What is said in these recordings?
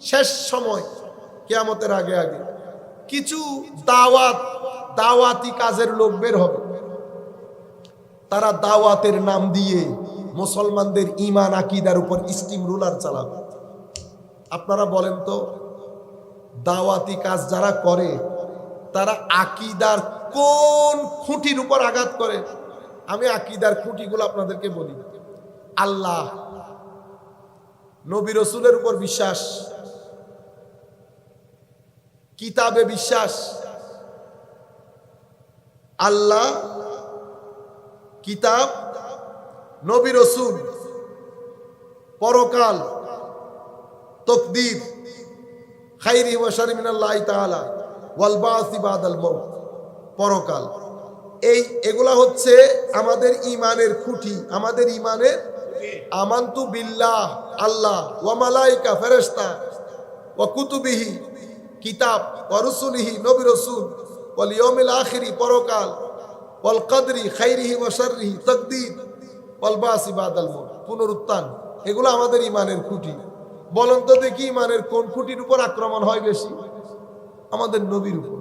শেষ সময়, কেয়ামতের আগে আগে। কিছু দাওয়াত, দাওয়াতি কাজের লোক বের হবে। তারা দাওয়াতের নাম দিয়ে মুসলমানদের ইমান আকিদার উপর স্টিম রুলার চালাবে। আপনারা বলেন তো, দাওয়াতি কাজ যারা করে, তারা আকিদার কোন খুঁটির উপর আঘাত করে? আমি আকিদার খুঁটিগুলো আপনাদেরকে বলি। আল্লাহ, নবী রসুলের উপর বিশ্বাস কিতাবে বিশ্বাস। আল্লাহ, কিতাব, নবী রসুল, পরকাল, তকদির, খাইরি ওয়াশারি ওয়াল পরকাল। এই, এগুলা হচ্ছে আমাদের ইমানের খুঁটি, আমাদের ইমানের আমান্তু বিল্লাহ, আল্লাহ, ওয়া মালাইকা, ফেরেশতা, ওয়া কুতুবিহি কিতাব, ওয়া রুসুলিহি নবী রাসূল, ওয়াল ইয়াউমিল আখিরি পরকাল বল কদরি খাইরিহি ওয়া শাররিহি বল বাসি বাদাল পুনরুত্থান। এগুলো আমাদের ইমানের খুঁটি। বলেন তো দেখি ইমানের কোন খুঁটির উপর আক্রমণ হয় বেশি? আমাদের নবীর উপর।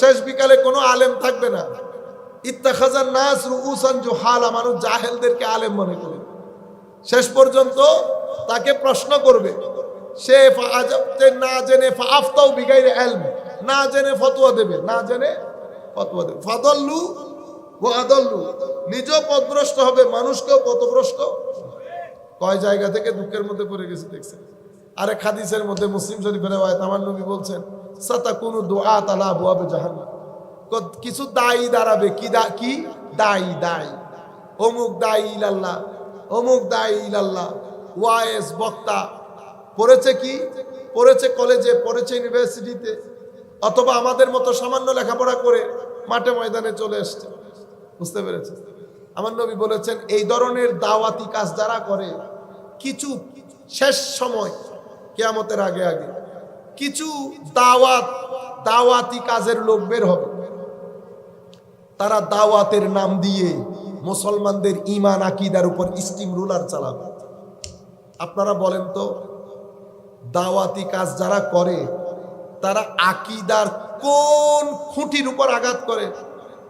শেষ বিকালে কোনো আলেম থাকবে না। ইত্তাখাজার নাস রুউসান জুহালা, মানুষ জাহেলদেরকে আলেম মনে করে। শেষ পর্যন্ত তাকে প্রশ্ন করবে সে না জেনে আফতাও বিগাইরে এলম না জেনে ফতোয়া দেবে, না জেনে ফতোয়া দেবে। ফাদল্লু ও আদল্লু নিজেও পথভ্রষ্ট হবে, মানুষকেও পথভ্রষ্ট কয় জায়গা থেকে দুঃখের মধ্যে পড়ে গেছে, দেখছেন? আরেক হাদিসের মধ্যে মুসলিম শরীফের রেওয়ায়াত, আমার নবী বলছেন সাতা কোনো দোয়া তালা বুয়াবে জাহান্নাম। কিছু দায়ী দাঁড়াবে, কি দা, কি? দায়ী দায়ী। অমুক দায়ী ইলাল্লাহ, অমুক দায়ী ইলাল্লাহ। ওয়াইএস বক্তা পড়েছে কি? পড়েছে কলেজে পড়েছে ইউনিভার্সিটিতে অথবা আমাদের মতো সামান্য লেখাপড়া করে মাঠে ময়দানে চলে এসছে। বুঝতে পেরেছে আমার নবী বলেছেন, এই ধরনের দাওয়াতি কাজ যারা করে, কিছু শেষ সময়, কেয়ামতের আগে আগে, কিছু দাওয়াত, দাওয়াতি কাজের লোক বের হবে। তারা দাওয়াতের নাম দিয়ে মুসলমানদের ইমান আকিদার উপর স্টিম রুলার চালাবে। আপনারা বলেন তো দাওয়াতি কাজ যারা করে, তারা আকিদার কোন খুঁটির উপর আঘাত করে?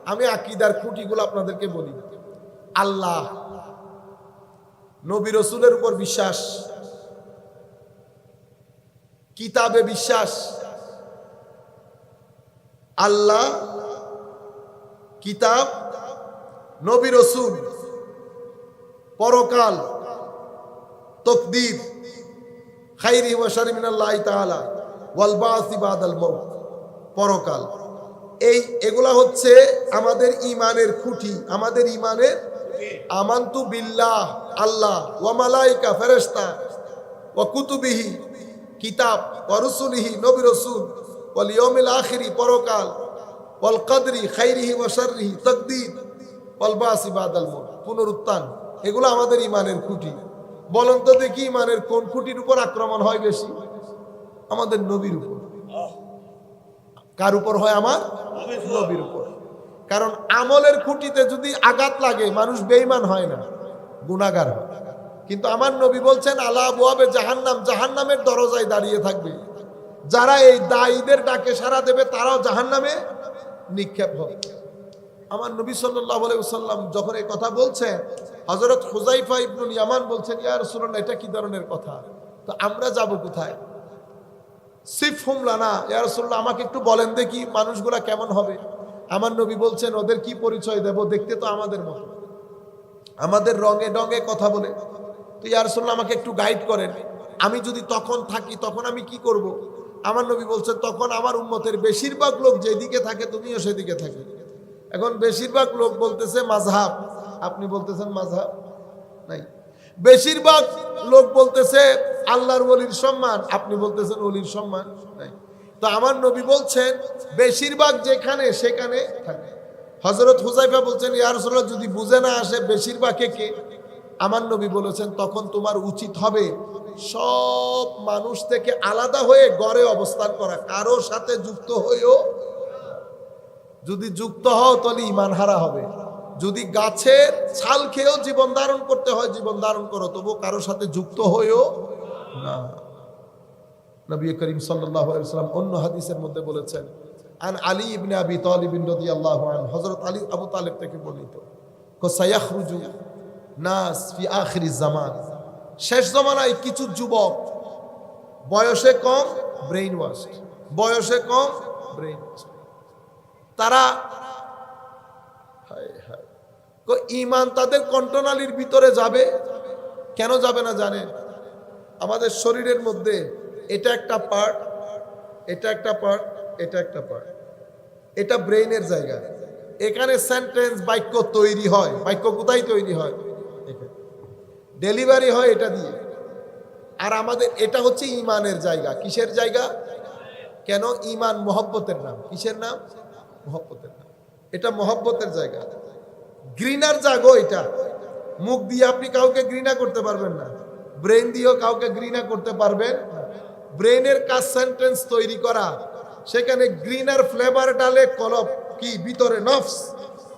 আমি আকিদার খুঁটিগুলো আপনাদেরকে বলি। আল্লাহ, নবী রসুলের উপর বিশ্বাস, কিতাবে বিশ্বাস, আল্লাহ, কিতাব, নবী রসুল, পরকাল, তকদির খাইরি ওয়াশারি মিনাল্লাহ তাআলা ওয়াল বাসি বাদাল মউত। পরকাল। এই, এগুলা হচ্ছে আমাদের ইমানের খুঁটি, আমাদের ইমানের আমান্তু বিল্লাহ, আল্লাহ, ওয়া মালাইকা, ফেরেশতা, ওয়া কুতুবিহি, কিতাব, ওয়া রুসুলিহি, নবী রাসূল, ওয়াল ইয়াউমিল আখিরি, পরকাল, ওয়াল কদরি, খাইরিহি ওয়া শাররিহি, তাকদীর, ওয়াল বাসি মউত। পুনরুত্থান। এগুলো আমাদের ইমানের খুঁটি। বলেন তো দেখি ইমানের কোন খুঁটির উপর আক্রমণ হয় বেশি? আমাদের নবীর উপর। কার উপর হয় আমার? নবীর উপর। কারণ আমলের খুঁটিতে যদি আঘাত লাগে, মানুষ বেইমান হয় না গুণাগার হয়। কিন্তু আমার নবী বলছেন আল্লাহ বুয়াবে জাহান্নাম জাহান্নামের দরজায় দাঁড়িয়ে থাকবে। যারা এই দায়ীদের ডাকে সারা দেবে, তারাও জাহান্নামে নিক্ষেপ হবে। আমার নবী সাল্লাম যখন এই কথা বলছেন হজরত হুজাইফা ইবনুল ইয়ামান বলছেন, ইয়া রাসূলুল্লাহ, এটা কি ধরনের কথা? তো আমরা যাব কোথায়? সিফ হুমলানা ইয়া রাসূলুল্লাহ, আমাকে একটু বলেন দেখি মানুষগুলা কেমন হবে? আমার নবী বলছেন, ওদের কি পরিচয় দেব? দেখতে তো আমাদের মতো। আমাদের রঙে ডঙে কথা বলে, তো ইয়া রাসূলুল্লাহ, আমাকে একটু গাইড করেন। আমি যদি তখন থাকি, তখন আমি কি করব? আমার নবী বলছেন, তখন আমার উম্মতের বেশিরভাগ লোক যেদিকে থাকে, তুমিও সেদিকে থাকে এখন বেশিরভাগ লোক বলতেছে মাঝহাব। আপনি বলতেছেন মাঝহাব? নাই। বেশিরভাগ লোক বলতেছে আল্লাহর ওলির সম্মান, আপনি বলতেছেন ওলির সম্মান? নাই। তো আমার নবী বলছেন, বেশিরভাগ যেখানে, সেখানে থাকে। হজরত হুজাইফা বলছেন ইয়ারসোল্লাহ যদি বুঝে না আসে বেশিরভাগ কে আমার নবী বলেছেন, তখন তোমার উচিত হবে সব মানুষ থেকে আলাদা হয়ে গড়ে অবস্থান করা। কারোর সাথে যুক্ত হয়েও যদি যুক্ত হও তাহলে ইমান হারা হবে। যদি গাছের ছাল খেয়েও জীবন ধারণ করতে হয়, জীবন ধারণ করো তবু কারোর সাথে যুক্ত হয়েও না। নবী করিম সাল্লাম অন্য হাদিসের মধ্যে বলেছেন, আন আলী ইবনে আবি তালিব রাদিয়াল্লাহু আনহু। হযরত আলী আবু তালেব থেকে বর্ণিত। কো সায়াখরুজু নাস ফি জামান। শেষ জমানায় কিছু যুবক, বয়সে কম ব্রেইন ওয়াশ বয়সে কম ব্রেইন ওয়াশ তারা ইমান তাদের কণ্ঠনালীর ভিতরে যাবে? কেন যাবে না জানেন? আমাদের শরীরের মধ্যে এটা একটা পার্ট এটা একটা পার্ট এটা একটা পার্ট এটা ব্রেইনের জায়গা। এখানে সেন্টেন্স বাক্য তৈরি হয়। বাক্য কোথায় তৈরি হয়? ডেলিভারি হয় এটা দিয়ে। আর আমাদের এটা হচ্ছে ইমানের জায়গা। কিসের জায়গা? কেন? ইমান মহব্বতের নাম। কিসের নাম? মহব্বতের নাম এটা মহব্বতের জায়গা। ঘৃণার জাগো এটা। মুখ দিয়ে আপনি কাউকে ঘৃণা করতে পারবেন না। ব্রেন দিয়েও কাউকে ঘৃণা করতে পারবেন ব্রেনের কাজ সেন্টেন্স তৈরি করা। সেখানে গ্রিনার ফ্লেভার ডালে কলপ কি, ভিতরে নফস?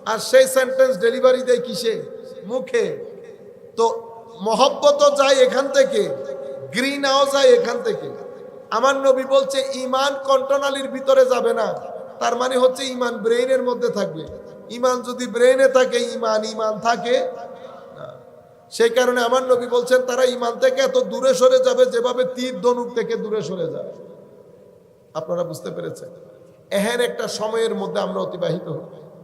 আর সেই সেন্টেন্স ডেলিভারি দেয় কিসে? মুখে। তো মহব্বতও যায় এখান থেকে গ্রিনাও যায় এখান থেকে। আমার নবী বলছে, ইমান কন্টনালির ভিতরে যাবে না। তার মানে হচ্ছে ইমান ব্রেইনের মধ্যে থাকবে। ইমান যদি ব্রেইনে থাকে, ইমান ইমান থাকে। সেই কারণে আমার নবী বলছেন, তারা ইমান থেকে এত দূরে সরে যাবে যেভাবে তীর ধনুক থেকে দূরে সরে যাবে। আপনারা বুঝতে পেরেছেন? এহেন একটা সময়ের মধ্যে আমরা অতিবাহিত হই।